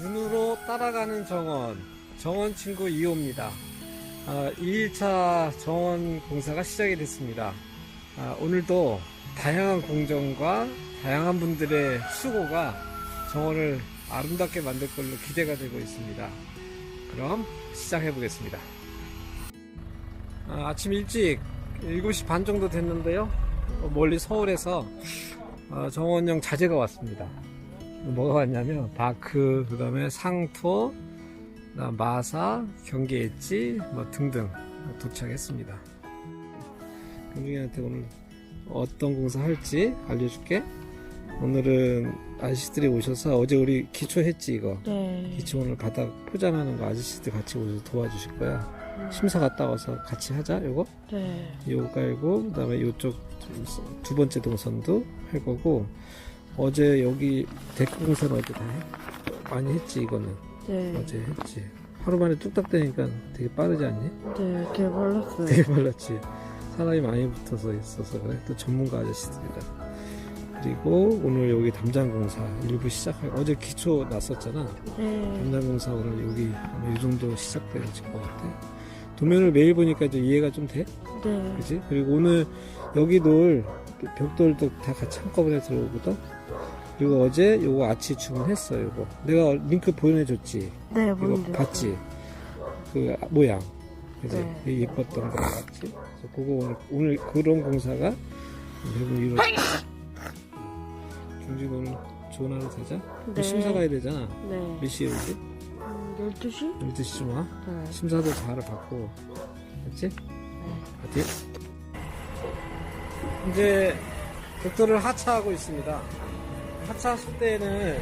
눈으로 따라가는 정원, 정원 친구 2호입니다. 아, 2일차 정원 공사가 시작이 됐습니다. 아, 오늘도 다양한 공정과 다양한 분들의 수고가 정원을 아름답게 만들 걸로 기대가 되고 있습니다. 그럼 시작해 보겠습니다. 아, 침 일찍 7시 반 정도 됐는데요. 어, 멀리 서울에서 어, 정원용 자재가 왔습니다. 뭐가 왔냐면 바크, 그 다음에 상토, 마사, 경계 엣지 뭐 등등 도착했습니다. 경중이한테 오늘 어떤 공사 할지 알려줄게. 오늘은 아저씨들이 오셔서 어제 우리 기초 했지 이거. 네. 기초 오늘 바닥 포장하는 거 아저씨들 같이 오셔서 도와주실 거야. 심사 갔다 와서 같이 하자 요거. 네. 요거 깔고 그 다음에 요쪽 두 번째 동선도 할 거고 어제 여기 데크 공사는 어제 다 해? 많이 했지 이거는 네. 어제 했지 하루 만에 뚝딱 되니까 되게 빠르지 않니? 네. 개발랐어요. 되게 빨랐지 사람이 많이 붙어서 있어서 그래 또 전문가 아저씨들이라 그리고 오늘 여기 담장 공사 일부 시작할 어제 기초 났었잖아 네. 담장 공사 오늘 여기 이 정도 시작될 것 같아 도면을 매일 보니까 이제 이해가 좀 돼? 네. 그지? 그리고 오늘 여기 돌 벽돌도 다 같이 한꺼번에 들어오거든. 그리고 어제 요거 아치 주문했어 요거. 내가 링크 보내줬지. 네. 이거 뭔데? 봤지? 그 모양. 그지? 네. 되게 예뻤던 거 같지? 그래서 그거 오늘, 오늘 그런 공사가 대부분 이루어져. 중진 오늘 좋은 하루 되자. 네. 심사 가야 되잖아. 네. 몇 시에 오지? 음, 12시? 12시쯤 와? 네. 심사도 잘 받고. 맞지? 어디? 이제 벽돌을 하차하고 있습니다. 하차하실 때는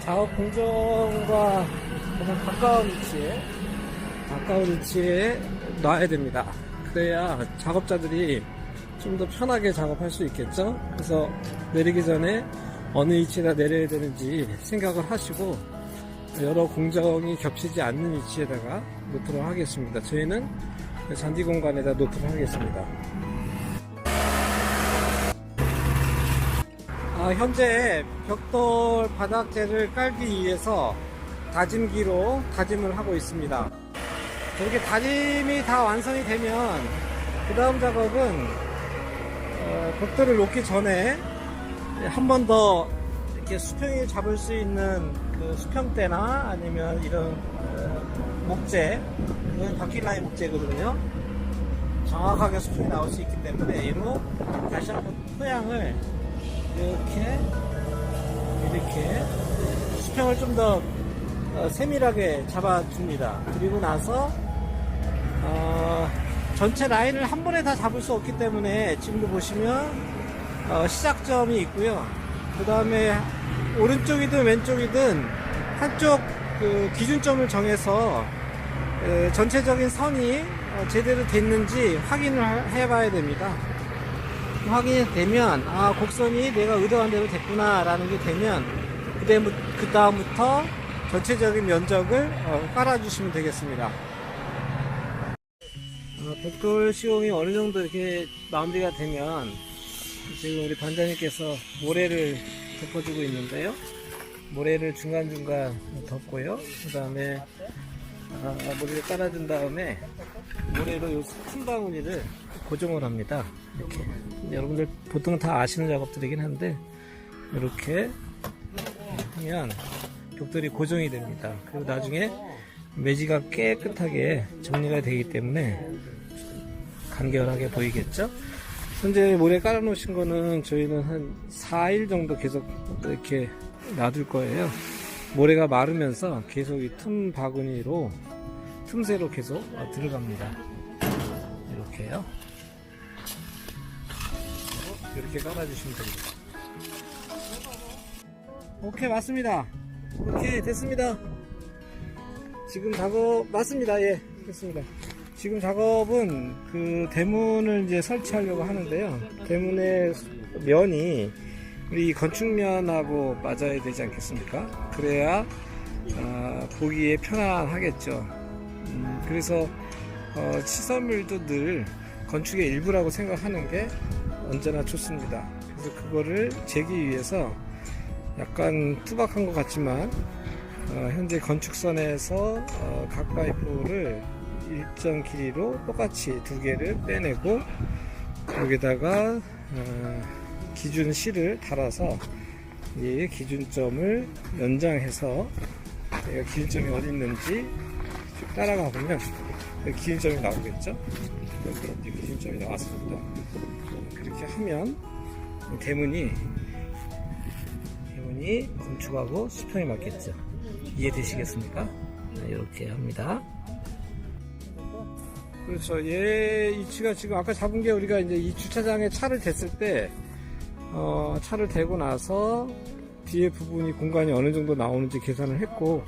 작업 공정과 가장 가까운 위치에 가까운 위치에 놔야 됩니다. 그래야 작업자들이 좀 더 편하게 작업할 수 있겠죠. 그래서 내리기 전에 어느 위치에다 내려야 되는지 생각을 하시고 여러 공정이 겹치지 않는 위치에다가 놓도록 하겠습니다. 저희는 잔디 공간에다 놓도록 하겠습니다. 아, 현재 벽돌 바닥재를 깔기 위해서 다짐기로 다짐을 하고 있습니다. 저렇게 다짐이 다 완성이 되면 그 다음 작업은 어, 벽돌을 놓기 전에 한 번 더 이렇게 수평이 잡을 수 있는 그 수평대나 아니면 이런 어, 목재 바퀴라인 목재거든요. 정확하게 수평이 나올 수 있기 때문에 얘로 다시 한번 토양을 이렇게 이렇게 수평을 좀 더 세밀하게 잡아줍니다. 그리고 나서 어, 전체 라인을 한 번에 다 잡을 수 없기 때문에 지금도 보시면 어, 시작점이 있고요. 그 다음에 오른쪽이든 왼쪽이든 한쪽 그 기준점을 정해서 에, 전체적인 선이 어, 제대로 됐는지 확인을 하- 해봐야 됩니다. 확인이 되면 아 곡선이 내가 의도한 대로 됐구나 라는 게 되면 그 다음부터 전체적인 면적을 어, 깔아주시면 되겠습니다. 어, 벽돌 시공이 어느 정도 이렇게 마무리가 되면 지금 우리 반장님께서 모래를 덮어주고 있는데요. 모래를 중간중간 덮고요. 그 다음에 아, 모래를 깔아준 다음에 모래로 요큰 바구니를 고정을 합니다. 이렇게 여러분들 보통 다 아시는 작업들이긴 한데 이렇게 하면 벽돌이 고정이 됩니다. 그리고 나중에 매지가 깨끗하게 정리가 되기 때문에 간결하게 보이겠죠? 현재 모래 깔아놓으신 거는 저희는 한 4일 정도 계속 이렇게 놔둘 거예요. 모래가 마르면서 계속 이 틈 바구니로 틈새로 계속 들어갑니다. 이렇게요. 이렇게 깔아주시면 됩니다. 오케이, 맞습니다. 오케이, 됐습니다. 지금 작업, 맞습니다. 예, 됐습니다. 지금 작업은 그 대문을 이제 설치하려고 하는데요. 대문의 면이 우리 건축면하고 맞아야 되지 않겠습니까? 그래야 아, 보기에 편안하겠죠. 음, 그래서 어, 시설물도 늘 건축의 일부라고 생각하는 게 언제나 좋습니다. 그래서 그거를 재기 위해서 약간 투박한 것 같지만 어, 현재 건축선에서 어, 각 파이프를 일정 길이로 똑같이 두 개를 빼내고 여기다가 어, 기준 실을 달아서 이 기준점을 연장해서 내가 기준점이 어디 있는지 쭉 따라가 보면 여 기 기준점이 나오겠죠? 여기 이제 기준점이 나왔습니다. 그렇게 하면 대문이 대문이 건축하고 수평에 맞겠죠? 이해되시겠습니까? 네, 이렇게 합니다. 그렇죠. 얘 위치가 지금 아까 잡은 게 우리가 이제 이 주차장에 차를 댔을 때 어, 차를 대고 나서 뒤에 부분이 공간이 어느 정도 나오는지 계산을 했고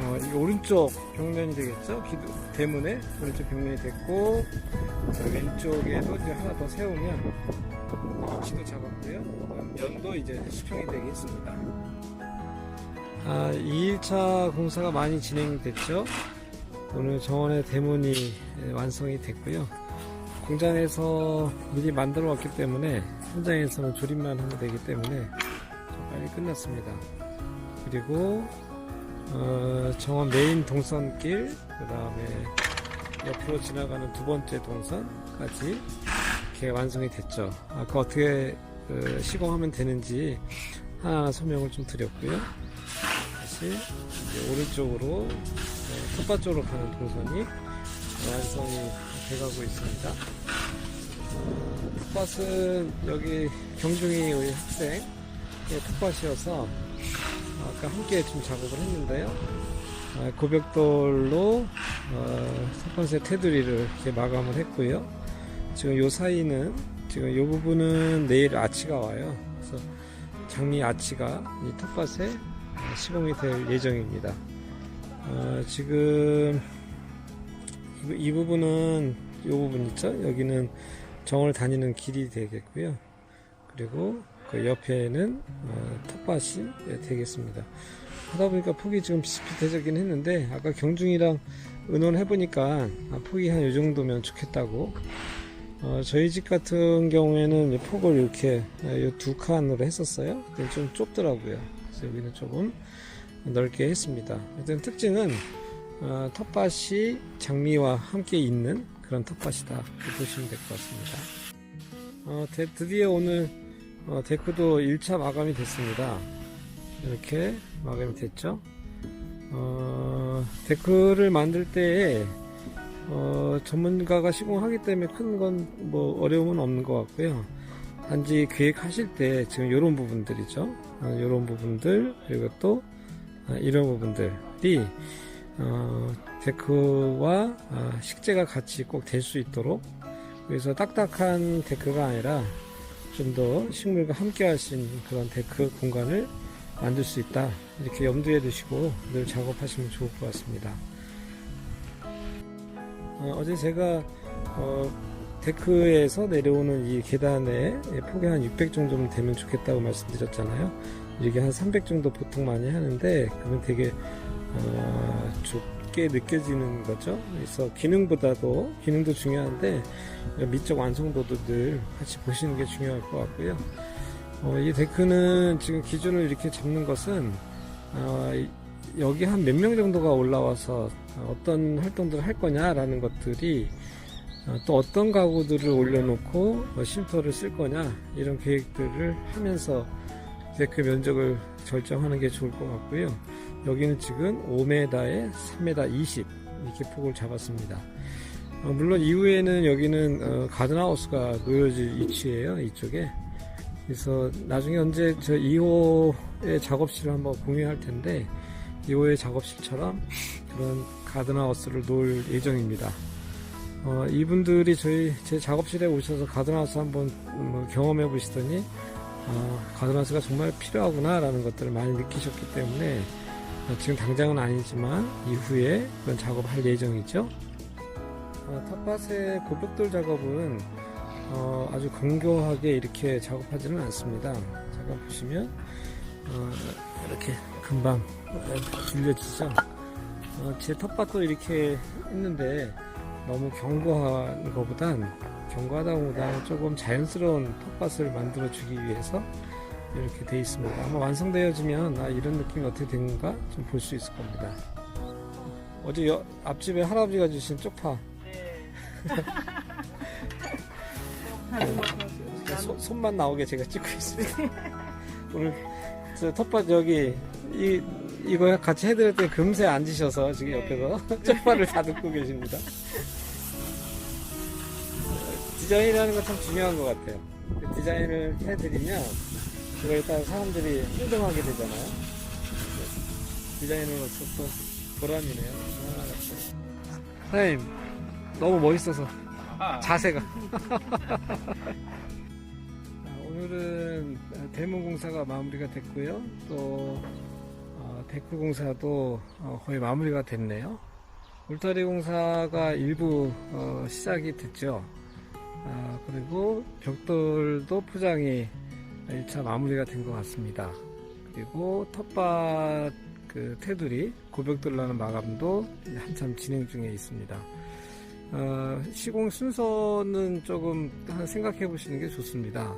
어, 이 오른쪽 벽면이 되겠죠? 기도, 대문에 오른쪽 벽면이 됐고 그 왼쪽에도 이제 하나 더 세우면 위치도 잡았고요. 면도 이제 수평이 되겠습니다. 아, 2일차 공사가 많이 진행됐죠. 오늘 정원의 대문이 완성이 됐고요. 공장에서 미리 만들어 왔기 때문에 현장에서는 조립만 하면 되기 때문에 좀 빨리 끝났습니다. 그리고 어, 정원 메인 동선길, 그 다음에 옆으로 지나가는 두 번째 동선까지 이렇게 완성이 됐죠. 아까 어떻게 그 시공하면 되는지 하나 설명을 좀 드렸고요. 다시 오른쪽으로 네, 텃밭 쪽으로 가는 동선이 완성이 돼가고 있습니다. 어, 텃밭은 여기 경중이 우리 학생의 텃밭이어서 아까 함께 좀 작업을 했는데요. 아, 고벽돌로 어, 첫 번째 테두리를 이렇게 마감을 했고요. 지금 요 사이는 지금 요 부분은 내일 아치가 와요. 그래서 장미 아치가 이 텃밭에 어, 시공이 될 예정입니다. 어, 지금 이, 이 부분은 이 부분 있죠? 여기는 정을 다니는 길이 되겠고요. 그리고 그 옆에는 어, 텃밭이 예, 되겠습니다. 하다 보니까 폭이 지금 비슷비슷해지긴 했는데 아까 경중이랑 의논해 보니까 아, 폭이 한 이 정도면 좋겠다고. 어, 저희 집 같은 경우에는 이 폭을 이렇게 이두 칸으로 했었어요. 근데 좀 좁더라고요. 그래서 여기는 조금 넓게 했습니다. 일단 특징은 어, 텃밭이 장미와 함께 있는 그런 텃밭이다 보시면 될 것 같습니다. 어, 대- 드디어 오늘 어, 데크도 1차 마감이 됐습니다. 이렇게 마감이 됐죠. 어, 데크를 만들 때에 어, 전문가가 시공하기 때문에 큰 건 뭐 어려움은 없는 것 같고요. 단지 계획하실 때 지금 이런 부분들이죠. 이런 부분들 그리고 또 아, 이런 부분들이 어, 데크와 아, 식재가 같이 꼭 될 수 있도록 그래서 딱딱한 데크가 아니라 좀 더 식물과 함께 할 수 있는 그런 데크 공간을 만들 수 있다. 이렇게 염두에 두시고 늘 작업하시면 좋을 것 같습니다. 어, 제 제가 어, 데크에서 내려오는 이 계단에 폭이 한 600 정도면 되면 좋겠다고 말씀드렸잖아요. 이게 한 300 정도 보통 많이 하는데 그러면 되게 어, 좁게 느껴지는 거죠. 그래서 기능보다도 기능도 중요한데 미적 완성도도 늘 같이 보시는 게 중요할 것 같고요. 어, 이 데크는 지금 기준을 이렇게 잡는 것은 어, 이- 여기 한 몇 명 정도가 올라와서 어떤 활동들을 할 거냐라는 것들이 어, 또 어떤 가구들을 올려놓고 어, 쉼터를 쓸 거냐 이런 계획들을 하면서 데크 면적을 결정하는 게 좋을 것 같고요. 여기는 지금 5m에 3m 20 이렇게 폭을 잡았습니다. 어, 물론 이후에는 여기는 어, 가든하우스가 놓여질 위치예요. 이쪽에. 그래서 나중에 언제 저 2호의 작업실을 한번 공유할 텐데 2호의 작업실처럼 그런 가든하우스를 놓을 예정입니다. 어, 이분들이 저희 제 작업실에 오셔서 가든하우스 한번 뭐 경험해 보시더니 어, 가든하우스가 정말 필요하구나 라는 것들을 많이 느끼셨기 때문에 어, 지금 당장은 아니지만 이후에 그런 작업할 예정이죠. 어, 텃밭의 고벽돌 작업은 어, 아주 건조하게 이렇게 작업하지는 않습니다. 잠깐 보시면 어, 이렇게 금방 들려지죠. 어, 제 텃밭도 이렇게 했는데 너무 견고한 것보단 견고하다 보다 조금 자연스러운 텃밭을 만들어 주기 위해서 이렇게 돼 있습니다. 아마 완성되어지면 아, 이런 느낌이 어떻게 되는가 좀 볼 수 있을 겁니다. 어제 여- 앞집에 할아버지가 주신 쪽파 네. 네, 소- 손만 나오게 제가 찍고 있습니다. 오늘 저 텃밭 여기 이 이거 같이 해드렸더니 금세 앉으셔서 지금 옆에서 쪽파를 다듬고 계십니다. 디자인이라는 건 참 중요한 것 같아요. 그 디자인을 해드리면 그거에 따라 사람들이 호등하게 되잖아요. 디자이너로서 또 보람이네요. 아, 사장님 너무 멋있어서 자세가. 아, 오늘은 대문 공사가 마무리가 됐고요. 또 어, 데크 공사도 어, 거의 마무리가 됐네요. 울타리 공사가 일부 어, 시작이 됐죠. 아, 그리고 벽돌도 포장이 1차 마무리가 된 것 같습니다. 그리고 텃밭 그 테두리 고벽돌라는 마감도 한참 진행 중에 있습니다. 어, 시공 순서는 조금 한 생각해 보시는 게 좋습니다.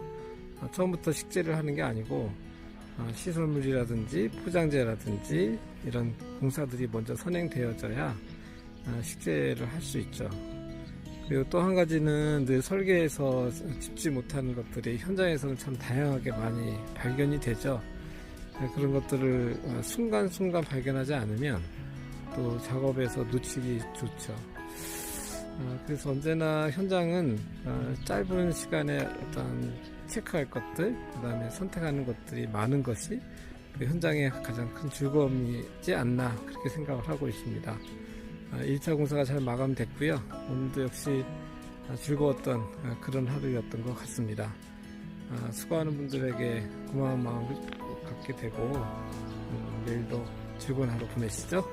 어, 처음부터 식재를 하는 게 아니고 어, 시설물이라든지 포장재라든지 이런 공사들이 먼저 선행되어져야 어, 식재를 할 수 있죠. 그리고 또 한 가지는 늘 설계에서 짚지 못하는 것들이 현장에서는 참 다양하게 많이 발견이 되죠. 네, 그런 것들을 어, 순간순간 발견하지 않으면 또 작업에서 놓치기 좋죠. 어, 그래서 언제나 현장은 어, 짧은 시간에 어떤 체크할 것들, 그 다음에 선택하는 것들이 많은 것이 그 현장의 가장 큰 즐거움이지 않나 그렇게 생각을 하고 있습니다. 1차 공사가 잘 마감됐고요. 오늘도 역시 아, 즐거웠던 아, 그런 하루였던 것 같습니다. 아, 수고하는 분들에게 고마운 마음을 갖게 되고 음, 내일도 즐거운 하루 보내시죠.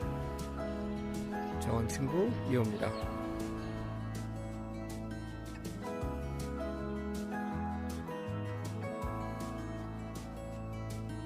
정원 친구 이호입니다.